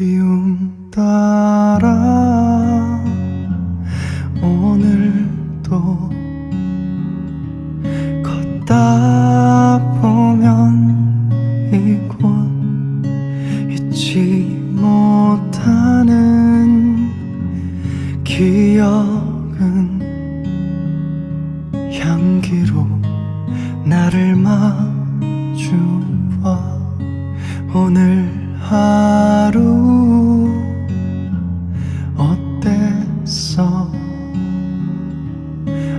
그리움 따라 오늘도 걷다 보면 이곳 잊지 못하는 기억은 향기로 나를 마주봐 오늘 하루 어땠어?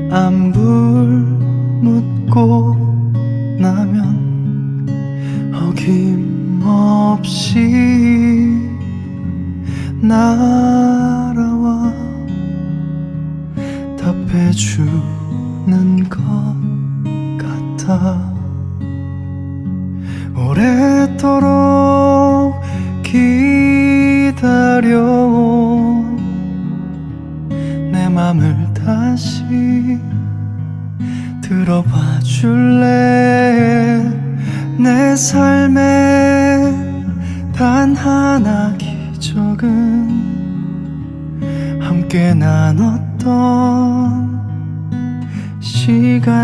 안불 묻고 나면 어김없이 날아와 답해주는 것 오래도록 기다려온 내 맘을 다시 들어봐 줄래? 내 삶에 단 하나 기적은 함께 나눴던 시간들이었어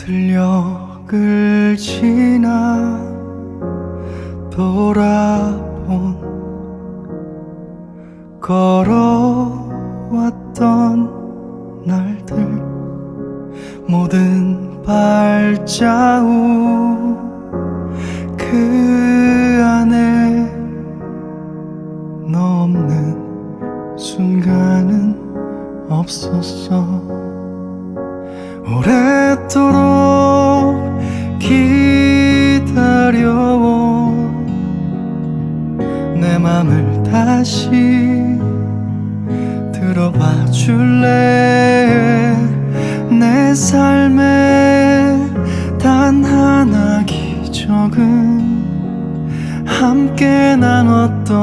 들녘을 지나 돌아본 걸어왔던 날들 모든 발자국 그 안에 너 없는 순간은 없었어 오래도록 기다려온 내 맘을 다시 들어봐 줄래? 내 삶에 단 하나 기적은 함께 나눴던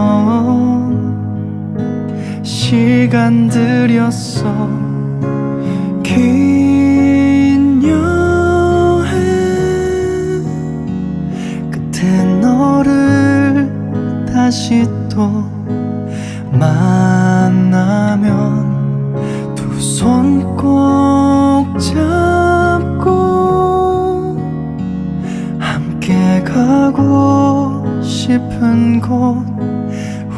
시간들이었어 또 만나면 두 손 꼭 잡고 함께 가고 싶은 곳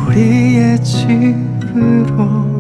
우리의 집으로